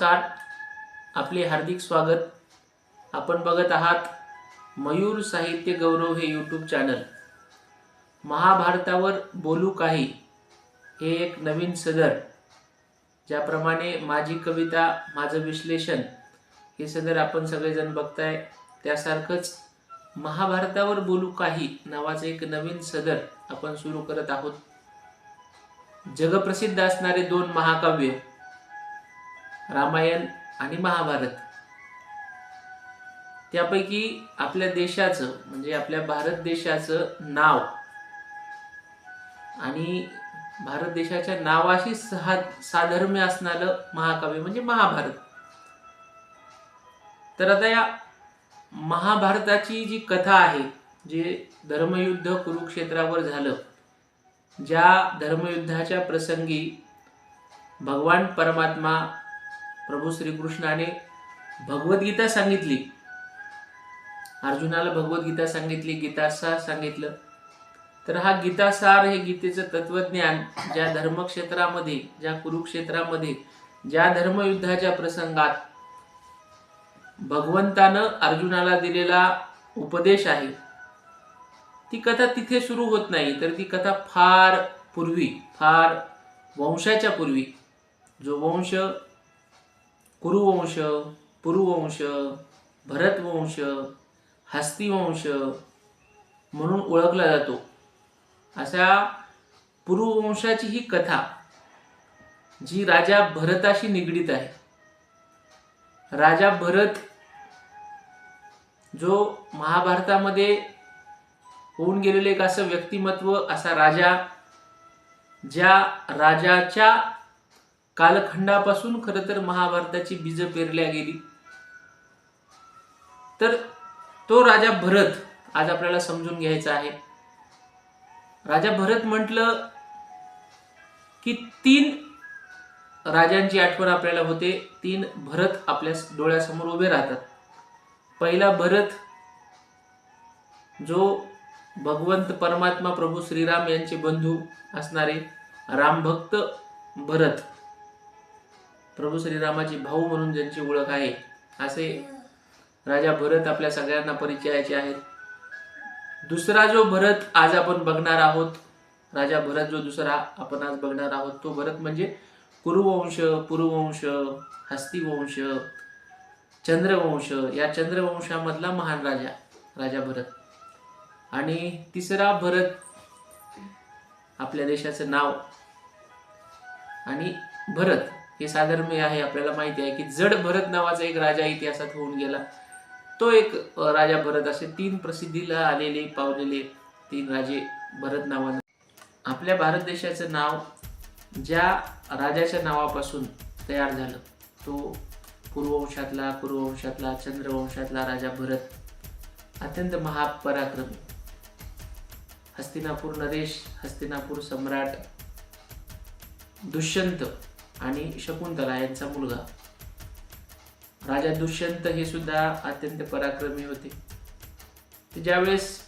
नमस्कार. आपले हार्दिक स्वागत. आपण बघत आहात मयूर साहित्य गौरव हे यूट्यूब चॅनल महाभारतावर बोलू काही हे एक नवीन सदर ज्याप्रमाणे माझी कविता माझं विश्लेषण हे सदर आपण सगळेजण बघताय. त्यासारखंच महाभारतावर बोलू काही नावाचं एक नवीन सदर आपण सुरू करत आहोत. जगप्रसिद्ध असणारे दोन महाकाव्य रामायण आणि महाभारत. त्यापैकी आपल्या देशाचं म्हणजे आपल्या भारत देशाचं नाव आणि भारत देशाच्या नावाशी सहा साधर्म्य असणारं महाकाव्य म्हणजे महाभारत. तर आता या महाभारताची जी कथा आहे जे धर्मयुद्ध कुरुक्षेत्रावर झालं ज्या धर्मयुद्धाच्या प्रसंगी भगवान परमात्मा प्रभू श्रीकृष्णाने भगवद्गीता सांगितली. अर्जुनाला भगवद्गीता सांगितली गीतासार सांगितलं. तर हा गीतासार हे गीतेचं तत्वज्ञान ज्या धर्मक्षेत्रामध्ये ज्या कुरुक्षेत्रामध्ये ज्या धर्मयुद्धाच्या प्रसंगात भगवंतानं अर्जुनाला दिलेला उपदेश आहे. ती कथा तिथे सुरू होत नाही तर ती कथा फार पूर्वी फार वंशाच्या पूर्वी जो वंश कुरुवंश पुरुवंश भरतवंश हस्तिवंश म्हणून ओळखला जातो. अशा पुरुवंशाची ही कथा जी राजा भरताशी निगडीत आहे. राजा भरत जो महाभारतामध्ये होऊन गेलेले एक असं व्यक्तिमत्व असा राजा ज्या राजाच्या कालखंडापासून खरं तर महाभारताची बीज पेरल्या गेली. तर तो राजा भरत आज आपल्याला समजून घ्यायचा आहे. राजा भरत म्हटलं की तीन राजांची आठवण आपल्याला होते. तीन भरत आपल्या डोळ्यासमोर उभे राहतात. पहिला भरत जो भगवंत परमात्मा प्रभू श्रीराम यांचे बंधू असणारे रामभक्त भरत. प्रभू श्रीरामाची भाऊ म्हणून ज्यांची ओळख आहे असे राजा भरत आपल्या सगळ्यांना परिचयाचे आहेत. दुसरा जो भरत आज आपण बघणार आहोत राजा भरत जो दुसरा आपण आज बघणार आहोत तो भरत म्हणजे कुरुवंश पुरुवंश हस्तिवंश चंद्रवंश. या चंद्रवंशामधला महान राजा राजा भरत. आणि तिसरा भरत आपल्या देशाचं नाव आणि भरत. हे साधर्म्य आहे आपल्याला माहिती आहे की जड भरत नावाचा एक राजा इतिहासात होऊन गेला. तो एक राजा भरत असे तीन प्रसिद्धीला आलेले पावलेले तीन राजे भरत नावानं आपल्या भारत देशाचं नाव ज्या राजाच्या नावापासून तयार झालं तो पूर्ववंशातला पूर्ववंशातला चंद्रवंशातला राजा भरत. अत्यंत महापराक्रमी. हस्तिनापूर नरेश हस्तिनापूर सम्राट दुष्यंत आणि शकुंतला यांचा मुलगा. राजा दुष्यंत हे सुद्धा अत्यंत पराक्रमी होते. ते ज्यावेळेस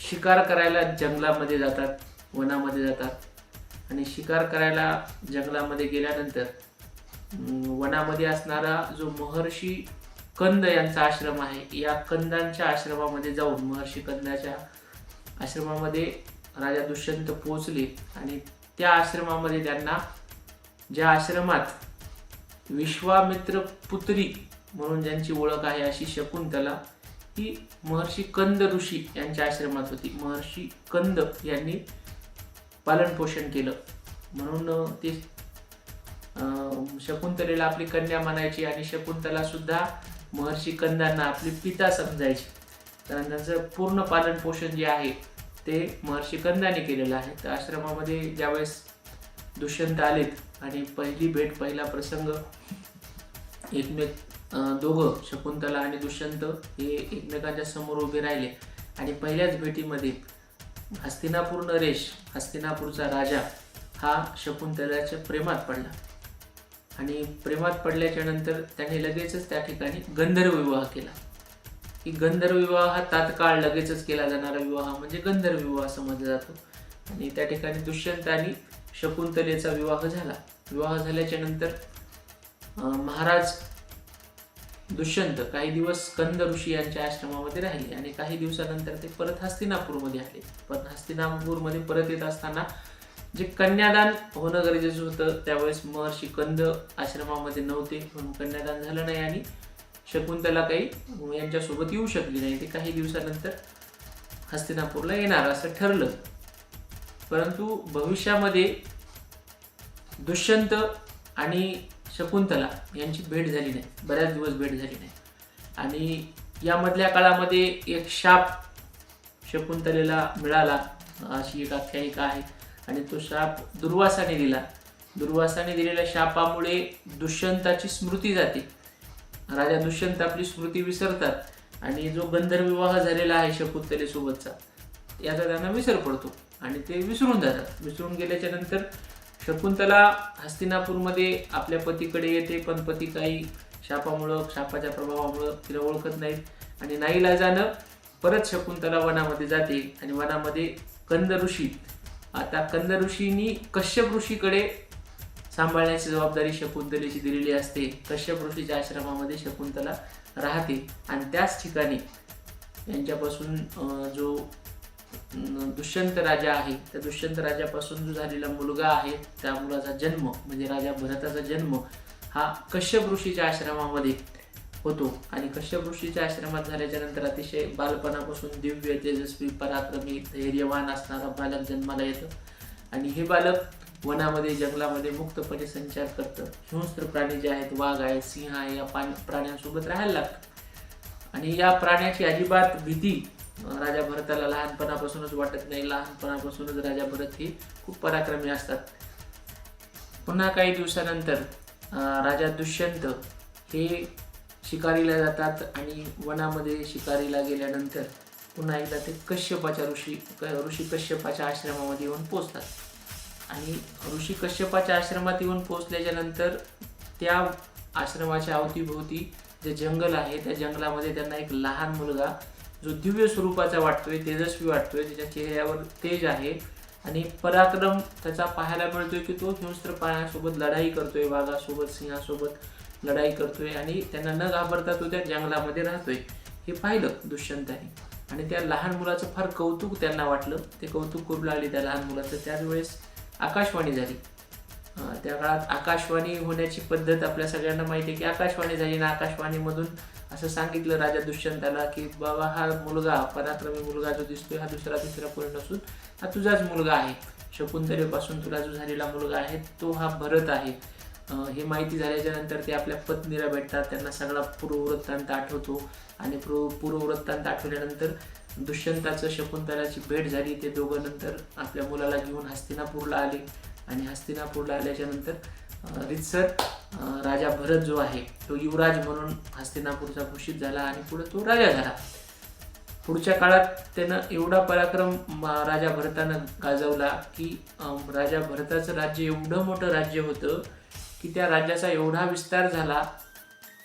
शिकार करायला जंगलामध्ये जातात वनामध्ये जातात आणि शिकार करायला जंगलामध्ये गेल्यानंतर वनामध्ये असणारा जो महर्षी कंद यांचा आश्रम आहे या कंदांच्या आश्रमामध्ये जाऊन महर्षी कंदाच्या आश्रमामध्ये राजा दुष्यंत पोहोचले आणि त्या आश्रमामध्ये त्यांना ज्या आश्रमात विश्वामित्र पुत्री म्हणून ज्यांची ओळख आहे अशी शकुंतला ही महर्षी कंद ऋषी यांच्या आश्रमात होती. महर्षी कंद यांनी पालनपोषण केलं. म्हणून ते शकुंतलेला आपली कन्या म्हणायची आणि शकुंतला सुद्धा महर्षी कंदांना आपले पिता समजायची. कारण त्यांचं पूर्ण पालनपोषण जे आहे ते महर्षी कंदाने केलेलं आहे. तर आश्रमामध्ये ज्यावेळेस दुष्यंत आलेत आणि पहिली भेट पहिला प्रसंग एकमेक दोघं शकुंतला आणि दुष्यंत हे एकमेकांच्या समोर उभे राहिले. आणि पहिल्याच भेटीमध्ये हस्तिनापूर नरेश हस्तिनापूरचा राजा हा शकुंतलाच्या प्रेमात पडला. आणि प्रेमात पडल्याच्या नंतर त्याने लगेचच त्या ठिकाणी गंधर्व विवाह केला. की गंधर्व विवाह हा तात्काळ लगेचच केला जाणारा विवाह म्हणजे गंधर्व विवाह समजला जातो. आणि त्या ठिकाणी दुष्यंत आणि शकुंतलेचा विवाह झाला. विवाह झाल्याच्यानंतर महाराज दुष्यंत काही दिवस स्कंद ऋषी यांच्या आश्रमामध्ये राहिले आणि काही दिवसानंतर ते परत हस्तिनापूरमध्ये आले. पण हस्तिनापूरमध्ये परत येत असताना जे कन्यादान होणं गरजेचं होतं त्यावेळेस महर्षी कंद आश्रमामध्ये नव्हते. म्हणून कन्यादान झालं नाही आणि शकुंतला काही यांच्यासोबत येऊ शकली नाही. ते काही दिवसानंतर हस्तिनापूरला येणार असं ठरलं. परंतु भविष्यामध्ये दुष्यंत आणि शकुंतला यांची भेट झाली नाही. बऱ्याच दिवस भेट झाली नाही. आणि यामधल्या काळामध्ये एक शाप शकुंतलेला मिळाला. अशी एक आख्यायिका आहे. आणि तो शाप दुर्वासाने दिला. दुर्वासाने दिलेल्या शापामुळे दुष्यंताची स्मृती जाते. राजा दुष्यंत आपली स्मृती विसरतात. आणि जो गंधर्व विवाह झालेला आहे शकुंतलेसोबतचा याचा त्यांना विसर पडतो. आणि ते विसरून जातात. विसरून गेल्याच्यानंतर शकुंतला हस्तिनापूरमध्ये आपल्या पतीकडे येते पण पती काही शापामुळं शापाच्या प्रभावामुळं तिला ओळखत नाहीत आणि नाईलाजानं परत शकुंतला वनामध्ये जाते आणि वनामध्ये कंद ऋषी. आता कंद ऋषींनी कश्यप ऋषीकडे सांभाळण्याची जबाबदारी शकुंतलेची दिलेली असते. कश्यप ऋषीच्या आश्रमामध्ये शकुंतला राहते आणि त्याच ठिकाणी यांच्यापासून जो दुष्यंत राजा आहे. त्या दुष्यंत राजापासून जो झालेला मुलगा आहे. त्या मुलाचा जन्म म्हणजे राजा भरताचा जन्म हा कश्यप ऋषीच्या आश्रमामध्ये होतो. आणि कश्यप ऋषीच्या आश्रमात झाल्याच्यानंतर अतिशय बालपणापासून दिव्य तेजस्वी पराक्रमी धैर्यवान असणारा बालक जन्माला येतं. आणि हे बालक वनामध्ये जंगलामध्ये मुक्तपणे संचार करतं. हिंस्त्र प्राणी जे आहेत वाघ आहे सिंह आहे या प्राण्यांसोबत राहायला लागतं. आणि या प्राण्याची अजिबात भीती राजा भरताला लहानपणापासूनच वाटत नाही. लहानपणापासूनच राजा भरत हे खूप पराक्रमी असतात. पुन्हा काही दिवसानंतर अं, राजा दुष्यंत हे शिकारीला जातात आणि वनामध्ये शिकारीला गेल्यानंतर पुन्हा एकदा ते कश्यपाच्या ऋषी ऋषी कश्यपाच्या आश्रमामध्ये येऊन पोचतात आणि ऋषी कश्यपाच्या आश्रमात येऊन पोचल्याच्या नंतर त्या आश्रमाच्या अवतीभोवती जे जंगल आहे त्या जंगलामध्ये त्यांना एक लहान मुलगा जो दिव्य स्वरूपाचा वाटतोय तेजस्वी वाटतोय त्याच्या चेहऱ्यावर तेज आहे. आणि पराक्रम त्याचा पाहायला मिळतोय की तो हिंस्त्र पायासोबत लढाई करतोय वाघासोबत सिंहासोबत लढाई करतोय आणि त्यांना न घाबरता तो त्या जंगलामध्ये राहतोय. हे पाहिलं दुष्यंताने. आणि त्या लहान मुलाचं फार कौतुक त्यांना वाटलं. ते कौतुक करू लागले त्या लहान मुलाचं. त्याचवेळेस आकाशवाणी झाली. त्या काळात आकाशवाणी होण्याची पद्धत आपल्या सगळ्यांना माहिती आहे की आकाशवाणी झाली ना आकाशवाणीमधून असं सांगितलं राजा दुष्यंताला की बाबा हा मुलगा पराक्रमी मुलगा जो दिसतोय हा दुसरा तिसरा कोणी नसून हा तुझाच मुलगा आहे. शकुंतलेपासून तुला जो झालेला मुलगा आहे तो हा भरत आहे. हे माहिती झाल्याच्यानंतर ते आपल्या पत्नीला भेटतात. त्यांना सगळा पूर्ववृत्तांत आठवतो. आणि पूर्व पूर्ववृत्तांत आठवल्यानंतर दुष्यंताचं शकुंतलाची भेट झाली. ते दोघं नंतर आपल्या मुलाला घेऊन हस्तिनापूरला आले. आणि हस्तिनापूरला आल्याच्यानंतर रितसर राजा भरत जो आहे तो युवराज म्हणून हस्तिनापूरचा घोषित झाला आणि पुढे तो राजा झाला. पुढच्या काळात त्यानं एवढा पराक्रम राजा भरतानं गाजवला की राजा भरताचं राज्य एवढं मोठं राज्य होतं की त्या राज्याचा एवढा विस्तार झाला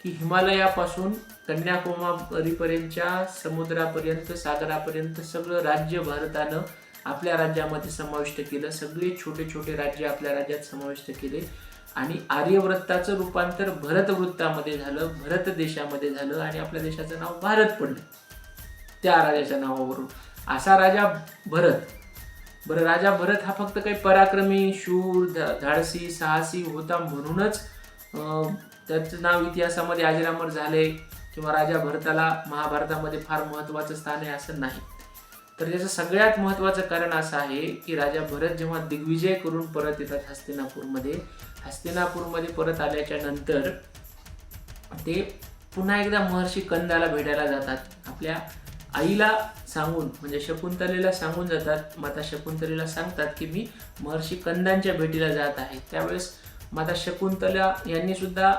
की हिमालयापासून कन्याकुमारीपर्यंतच्या समुद्रापर्यंत सागरापर्यंत सगळं राज्य भारतानं आपल्या राज्यामध्ये समाविष्ट केलं. सगळे छोटे छोटे राज्य आपल्या राज्यात समाविष्ट केले. आणि आर्यवृत्ताचं रूपांतर भरत वृत्तामध्ये झालं भरत देशामध्ये झालं आणि आपल्या देशाचं नाव भारत पडलं. त्या राजाच्या नावावरून. असा राजा भरत. बरं राजा भरत हा फक्त काही पराक्रमी शूर धाडसी साहसी होता म्हणूनच त्याचं नाव इतिहासामध्ये अजरामर झाले किंवा राजा भरताला महाभारतामध्ये फार महत्त्वाचं स्थान आहे असं नाही. तर याचं सगळ्यात महत्त्वाचं कारण असं आहे की राजा भरत जेव्हा दिग्विजय करून परत येतात हस्तिनापूरमध्ये हस्तिनापूरमध्ये परत आल्याच्यानंतर ते पुन्हा एकदा महर्षी कंदाला भेटायला जातात. आपल्या आईला सांगून म्हणजे शकुंतलेला सांगून जातात. माता शकुंतलेला सांगतात की मी महर्षी कंदांच्या भेटीला जात आहे. त्यावेळेस माता शकुंतला यांनी सुद्धा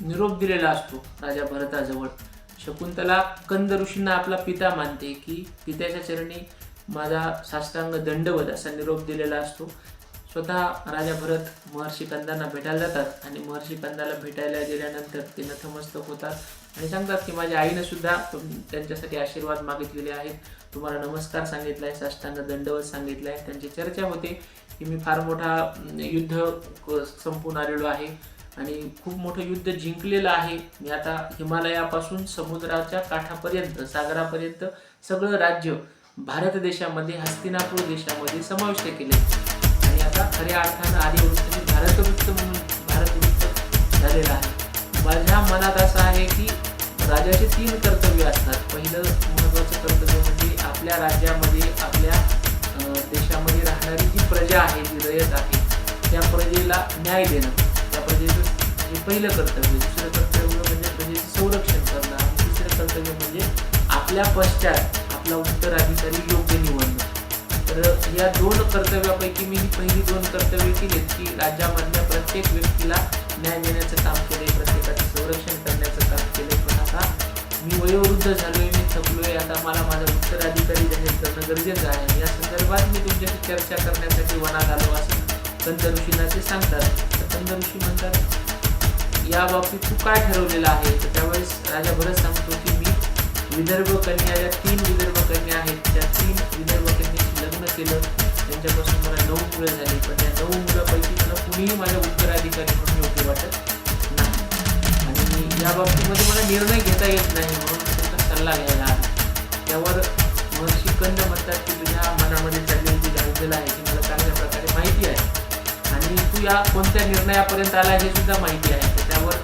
निरोप दिलेला असतो राजा भरताजवळ. शकुंतला कंद ऋषींना आपला पिता मानते की पित्याच्या चरणी माझा साष्टांग दंडवत असा निरोप दिलेला असतो. स्वतः राजा भरत महर्षी कंदांना भेटायला जातात आणि महर्षी कंदाला भेटायला गेल्यानंतर ते नतमस्तक होतात आणि सांगतात की माझ्या आईनं सुद्धा तुम- त्यांच्यासाठी आशीर्वाद मागितलेले आहेत. तुम्हाला नमस्कार सांगितला आहे साष्टांग दंडवत सांगितलं आहे त्यांची चर्चा होते की मी फार मोठा युद्ध क- संपून आलेलो आहे आणि खूप मोठं युद्ध जिंकलेलं आहे. मी आता हिमालयापासून समुद्राच्या काठापर्यंत सागरापर्यंत सगळं राज्य भारत देशामध्ये हस्तिनापूर देशामध्ये समाविष्ट केले खऱ्या अर्थानं आर्यवृत्त हे म्हणजे भारतवृत्त म्हणून भारतवृत्त झालेला आहे. माझ्या मनात असं आहे की राजाचे तीन कर्तव्य असतात. पहिलं महत्त्वाचं कर्तव्य म्हणजे आपल्या राज्यामध्ये आपल्या देशामध्ये राहणारी जी प्रजा आहे जी रयत आहे त्या प्रजेला न्याय देणं. त्या प्रजेचं हे पहिलं कर्तव्य दुसरं कर्तव्य म्हणजे प्रजेचं संरक्षण करणं. आणि तिसरं कर्तव्य म्हणजे आपल्या पश्चात आपला उत्तराधिकारी योग्य निवडणं. तर या दोन कर्तव्यापैकी मी ही पहिली दोन कर्तव्य केलीत की राज्यामधल्या प्रत्येक व्यक्तीला न्याय देण्याचं काम केले प्रत्येकाचं संरक्षण करण्याचं काम केले पण आता मी वयोवृद्ध झालोय मी थकलोय. आता मला माझा उत्तराधिकारी जाहीर करणं गरजेचं आहे. या संदर्भात मी तुमच्याशी चर्चा करण्यासाठी वनात आलो असं कंद ऋषींना ते सांगतात तर कंद ऋषी म्हणतात या बाबतीत तू काय ठरवलेलं आहे? तर त्यावेळेस राजा भरत सांगतो की मी विदर्भ कन्या या तीन विदर्भ कन्या आहेत. त्या तीन विदर्भ कन्या लग्न केलं त्यांच्यापासून मला नऊ मुलं झाली. पण त्या नऊ मुलापैकी मला कुणीही माझ्या उत्तराधिकारी म्हणून योग्य वाटत नाही. आणि मी या बाबतीमध्ये मला निर्णय घेता येत नाही म्हणून त्यांचा सल्ला घ्यायला आला. त्यावर महर्षी कंद म्हणतात की तुझ्या मनामध्ये चाललेली जी धावपळ आहे ती मला चांगल्या प्रकारे माहिती आहे. आणि तू या कोणत्या निर्णयापर्यंत आला हे सुद्धा माहिती आहे. तर त्यावर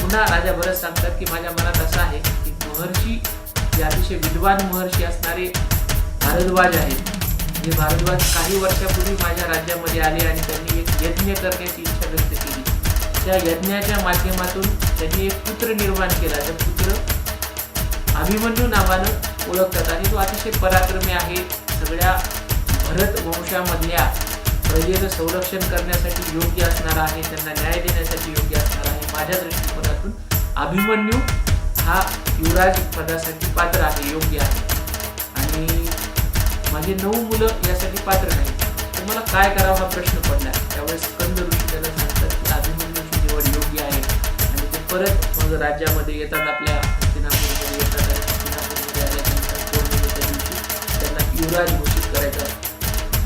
पुन्हा राजा भरत सांगतात की माझ्या मनात असं आहे की महर्षी जे अतिशय विद्वान महर्षी असणारे भारद्वाज आहेत म्हणजे जे भारद्वाज काही वर्षापूर्वी माझ्या राज्यामध्ये आले आणि त्यांनी एक यज्ञ करण्याची इच्छा व्यक्त केली. त्या यज्ञाच्या माध्यमातून त्यांनी एक पुत्र निर्माण केला. तर पुत्र अभिमन्यू नावानं ओळखतात आणि तो अतिशय पराक्रमी आहे. सगळ्या भरत वंशामधल्या प्रजेचं संरक्षण करण्यासाठी योग्य असणारा आहे. त्यांना न्याय देण्यासाठी योग्य असणारा आहे. माझ्या दृष्टिकोनातून अभिमन्यू हा युवराज पदासाठी पात्र आहे योग्य आहे. आणि माझे नऊ मुलं यासाठी पात्र नाही. तर मला काय करावं हा प्रश्न पडला त्यावेळेस कंद ऋषी त्याला सांगतात की अभिमन्यूची निवड योग्य आहे. आणि ते परत मग राज्यामध्ये येतात आपल्या हस्तिनापूरमध्ये येतात आणि हस्तिनापूरमध्ये आल्यानंतर पौर्णिमेच्या दिवशी त्यांना युवराज घोषित करायचा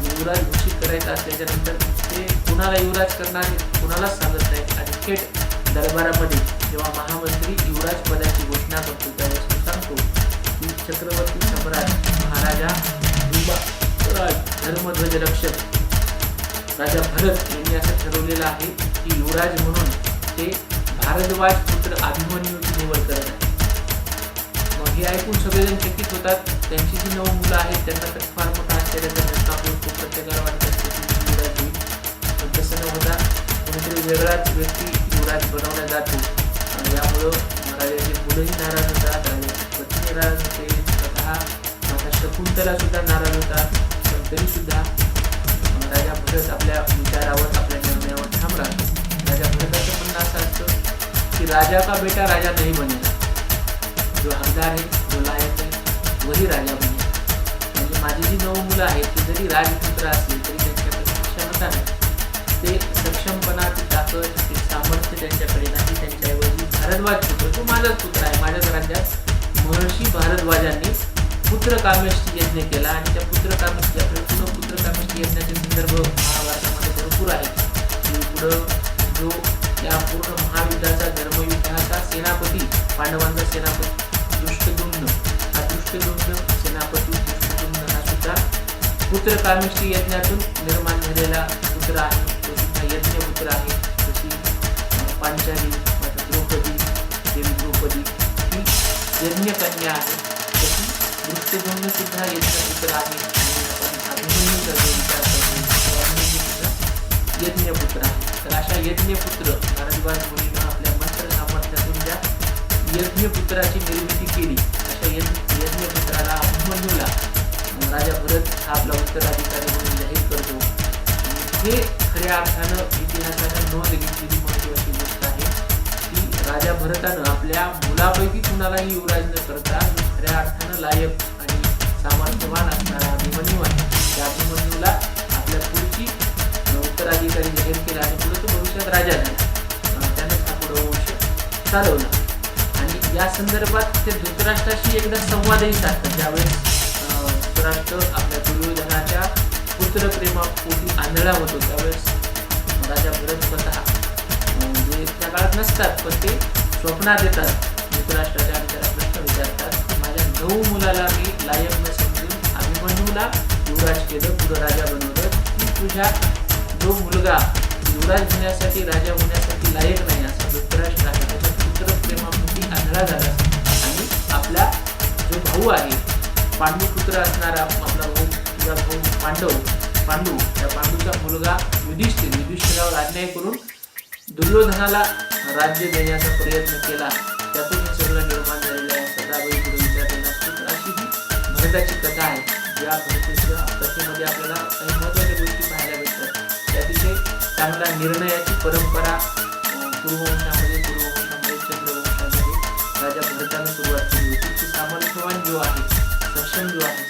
युवराज घोषित करायचा असल्याच्यानंतर ते कुणाला युवराज करणार हे कुणालाच सांगत नाही आणि थेट दरबारामध्ये जेव्हा महामंत्री युवराज पदाची घोषणा करतो त्यावेळेस तो सांगतो की चक्रवर्ती सम्राट महाराजा युवा धर्मध्वज रक्षक राजा भरत यांनी असं ठरवलेलं आहे की युवराज म्हणून ते भारद्वाज पुत्र अभिमन्यूची निवड करत आहे. मग हे ऐकून सगळेजण चकित होतात. त्यांची जी नऊ मुलं आहेत त्यांना तर फार मोठा आश्चर्याचा धक्का खूप प्रत्येकाला वाटत युवराज होईल पण तसं न होता कोणीतरी वेगळाच व्यक्ती युवराज बनवला जातो. आणि यामुळं राजाचे मुलंही नाराज होतात राजाची पत्नी नाराज होते स्वतः आता शकुंतला सुद्धा नाराज होतात. पण तरी सुद्धा राजा भरत आपल्या विचारावर आपल्या निर्णयावर ठाम राहतो राजा भरताचं म्हणणं असं असतं की राजा का बेटा राजा नाही बनेगा जो हकदार आहे जो लायक आहे वही राजा बने. म्हणजे माझी जी नऊ मुलं आहेत ती जरी राजपुत्र असली तरी त्यांच्याकडे क्षमता नाही. ते सक्षमपणा ती ताकद ते सामर्थ्य त्यांच्याकडे नाही. त्यांच्याऐवजी भारद्वाज पुत्र तो माझाच पुत्र आहे. माझ्याच राज्यात महर्षी भारद्वाजांनी पुत्र कामेष्टी यज्ञ केला आणि त्या पुत्र कामेष्टी आपल्या पुढं पुत्र कामेष्टी यज्ञाचे संदर्भ महाभारतामध्ये भरपूर आहेत. पुढं जो या पूर्ण महायुद्धाचा धर्मयुद्धाचा सेनापती पांडवांचा सेनापती दृष्टदुम्न हा दृष्टदुम्न सेनापती दृष्टदुम्न हा सुद्धा पुत्र कामेष्टी यज्ञातून निर्माण झालेला पुत्र आहे. तो सुद्धा यज्ञपुत्र आहे. जशी पांचाली माता द्रौपदी देवी द्रौपदी ही यज्ञकन्या आहे. तशी दृष्टदुम्न सुद्धा यज्ञपुत्र आहे यज्ञपुत्र आहे तर अशा यज्ञपुत्र भारद्वाज मुलीनं आपल्या मंत्र सामर्थ्यातून ज्या यज्ञपुत्राची निर्मिती केली अशा यज्ञ यज्ञपुत्राला अभिमन्यूला राजा भरत हा आपला उत्तराधिकारी म्हणून जाहीर करतो हे खऱ्या अर्थानं इतिहासानं नोंद घेतलेली महत्वाची गोष्ट आहे की राजा भरतानं आपल्या मुलापैकी कुणालाही युवराज न करता खऱ्या अर्थानं लायक आणि सामर्थ्यवान असणारा अभिमन्यू आहे त्या अभिमन्यूला आपल्या पुढची उत्तराधिकारी जाहीर केला आणि पुढे तो भविष्यात राजा झाला. अं, त्यानंच हा पुढं वंश चालवला. आणि या संदर्भात ते धृतराष्ट्राशी एकदा संवादही साधतात. ज्यावेळेस धृतराष्ट्र आपल्या दुर्योधनाच्या पुत्रप्रेमापोटी आंधळा होतो त्यावेळेस राजा भरत स्वतः म्हणजे जे त्या काळात नसतात पण ते स्वप्नात येतात. धृतराष्ट्राच्या आणि त्याला प्रश्न विचारतात नऊ मुलाला मी लायक न समजून अभिमन्यूला युवराज केलं पुढं राजा बनवलं. की तुझ्या जो मुलगा युवराज होण्यासाठी राजा होण्यासाठी लायक नाही असा धृतराष्ट्र आहे. त्याच्या पुत्रप्रेमापोटी आंधळा झाला. आणि आपला जो भाऊ आहे पांडुपुत्र असणारा आपला भाऊ तुझा भाऊ पांडव पांडू त्या पांडूचा मुलगा युधिष्ठिर. युधिष्ठिरावर अन्याय करून दुर्योधनाला राज्य देण्याचा प्रयत्न केला. ही कथा आहे. या भरतेच्या कथेमध्ये आपल्याला काही महत्त्वाच्या गोष्टी पाहायला भेटतात. त्यातिशय चांगला निर्णयाची परंपरा पूर्ववंशामध्ये पूर्ववंशामध्ये चंद्रवंशामध्ये राजा भरताने सुरुवात केली होती. की सामर्थ्यवान जो आहे.